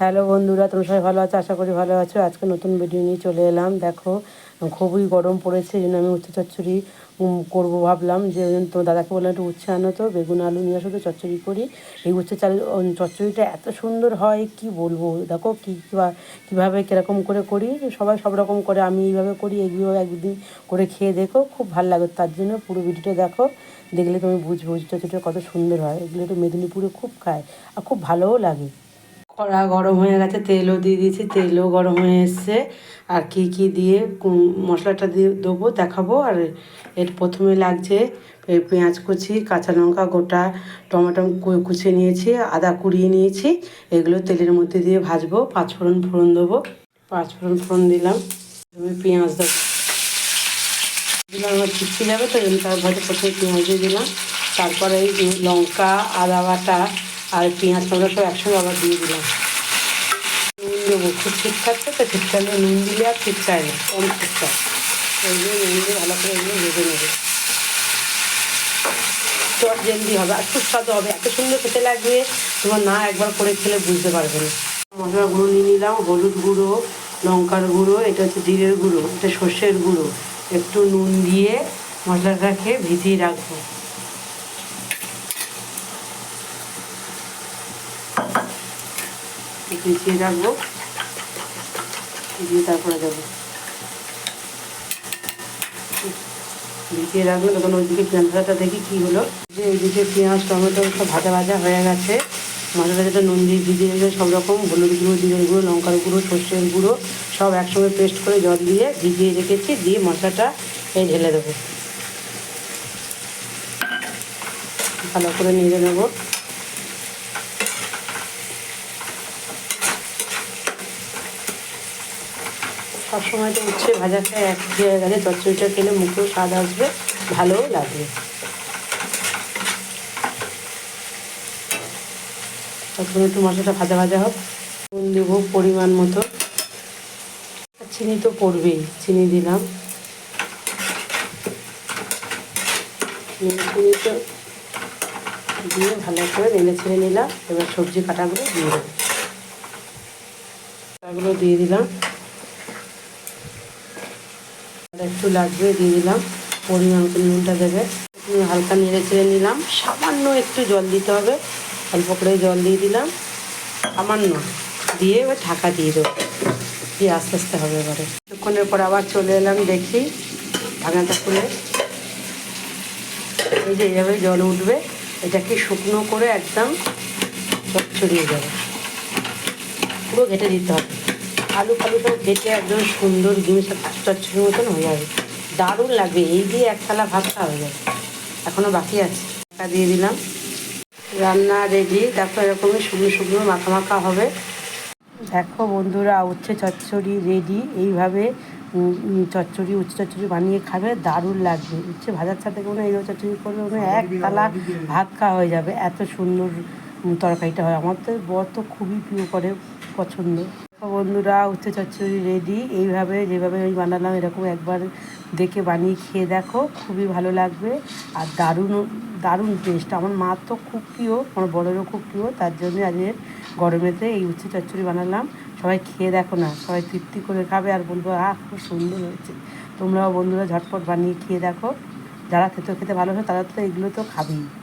Hello বন্ধুরা, তোমরা সবাই ভালো আছো? আশা করি ভালো আছো। আজকে নতুন ভিডিও নিয়ে চলে এলাম। দেখো, খুবই গরম পড়েছে, এই জন্য আমি উচ্ছে চচ্চড়ি করব ভাবলাম যে তোমার দাদাকে বললাম একটু উচ্ছে আনো তো, বেগুন, আলু নিয়ে আসো তো, চচ্চড়ি করি। এই উচ্ছে চাল চচ্চড়িটা এত সুন্দর হয়, কি বলব? দেখো, কী কীভাবে, কীরকম করে করি? সবাই সব রকম করে, আমি এইভাবে করি, এগুলো একদিন করে খেয়ে দেখো, খুব ভালো লাগে। তার জন্য পুরো ভিডিওটা দেখো, দেখলে তুমি বুঝবে চচ্চড়িটা কত সুন্দর হয়। এগুলো একটু মেদিনীপুরে খুব খায়, আর খুব ভালোও লাগে। কড়া গরম হয়ে গেছে, তেলও দিয়ে দিয়েছি, তেলও গরম হয়ে এসছে। আর কি কি দিয়ে মশলাটা দিয়ে দেবো দেখাবো। আর এর প্রথমে লাগছে পেঁয়াজ কুচি, কাঁচা লঙ্কা গোটা, টমেটো কুচিয়ে নিয়েছি, আদা কুড়িয়ে নিয়েছি। এগুলো তেলের মধ্যে দিয়ে ভাজবো, পাঁচ ফোড়ন ফোড়ন দেবো। পাঁচ ফোড়ন ফোড়ন দিলাম। পেঁয়াজ দেবো। আমার চিপকে যাবে তো জন্য তার ভাজে প্রথমে পেঁয়াজ দিয়ে দিলাম। তারপরে লঙ্কা, আদা বাটা আর পেঁয়াজ টমেটো সব একসঙ্গে আবার দিয়ে দিলাম। নুন দেবো, খুব ছিটকাচ্ছে তো ছিটকালে নুন দিলে আর ছিটকায় না, কম ছিটকায় ওই জন্য নুন দিয়ে ভালো করে এগুলো ভেজে নেবে। চট জলদি হবে, আর সুস্বাদু হবে, এত সুন্দর খেতে লাগবে, তোমার না একবার করে খেলে বুঝতে পারবে না। মশলা গুঁড়ো নিয়ে নিলাম, হলুদ গুঁড়ো, লঙ্কার গুঁড়ো, এটা হচ্ছে জিরের গুঁড়ো, এটা সর্ষের গুঁড়ো। একটু নুন দিয়ে মশলাটাকে ভিজিয়ে রাখব। ভিজিয়ে রাখব। দিয়ে তারপরে দেবো ভিজিয়ে রাখব, তখন ওইদিকে পেঁয়াজটা দেখি কী হলো। যে ওইদিকে পেঁয়াজ, টমেটো সব ভাজা ভাজা হয়ে গেছে। মশলা যেটা নুন দিয়ে ভিজিয়ে রেখে সব রকম হলুদ গুঁড়ো জিরের গুঁড়ো, লঙ্কার গুঁড়ো, সর্ষের গুঁড়ো, সব একসঙ্গে পেস্ট করে জল দিয়ে ভিজিয়ে রেখেছি। দিয়ে মশলাটা এই ঢেলে দেবো। ভালো করে নিয়ে নেব। সবসময় তো উচ্ছে ভাজা খায় এক হয়ে গেলে চচ্চড়িটা খেলে মুখেও স্বাদ আসবে, ভালোও লাগবে। তখন একটু মশলাটা ভাজা ভাজা হোক, নুন দেবো পরিমাণ মতো। চিনি তো পড়বেই, চিনি দিলাম। চিনি তো দিয়ে ভালো করে নেড়ে ছেড়ে নিলাম, এবার সবজি কাটাগুলো দিয়ে দেবো। কাটাগুলো দিয়ে দিলাম। একটু লাগবে দিয়ে দিলাম। পরিমাণ নুনটা দেবে। হালকা নেড়ে চেড়ে নিলাম। সামান্য একটু জল দিতে হবে। অল্প করে জল দিয়ে দিলাম। সামান্য দিয়ে এবার ঢাকা দিয়ে দেবো। দিয়ে আস্তে আস্তে হবে এবারে। কিছুক্ষণের পর আবার চলে এলাম দেখি। ঢাকাটা খুলে। এই যে এইভাবে জল উঠবে। এটাকে শুকনো করে একদম ছড়িয়ে যাবে পুরো ঘেটে দিতে হবে। আলু ফালু সব ঘেটে একদম সুন্দর জিনিস চচ্চড়ির মতন হয়ে যাবে। দারুণ লাগবে এই দিয়ে এক থালা ভাত খাওয়া হয়ে যাবে। এখনও বাকি আছে টাকা দিয়ে দিলাম। রান্না রেডি দেখো এরকমই শুকনো শুকনো মাখা মাখা হবে। দেখো বন্ধুরা উচ্ছে চচ্চড়ি রেডি এইভাবে চচ্চড়ি উচ্ছে চচ্চড়ি বানিয়ে খাবে দারুণ লাগবে। উচ্ছে ভাজার সাথে কোনো এইভাবে চচ্চড়ি করলে কোনো এক থালা ভাত খাওয়া হয়ে যাবে এত সুন্দর তরকারিটা হয়। আমার তো বর তো খুবই প্রিয় করে পছন্দ। বন্ধুরা, উচ্ছে চচ্চড়ি রেডি এইভাবে যেভাবে আমি বানালাম, এরকম একবার দেখে বানিয়ে খেয়ে দেখো, খুবই ভালো লাগবে আর দারুণ দারুণ টেস্ট আমার মা তো খুব প্রিয়, আমার বড়েরও খুব প্রিয়, তার জন্য আজকে গরমেতে এই উচ্ছে চচ্চড়ি বানালাম। সবাই খেয়ে দেখো না, সবাই তৃপ্তি করে খাবে আর বলব, আহ, খুব সুন্দর হয়েছে। তোমরাও বন্ধুরা ঝটপট বানিয়ে খেয়ে দেখো। যারা খেতে খেতে ভালোবাসে, তারা তো এগুলো তো খাবেই।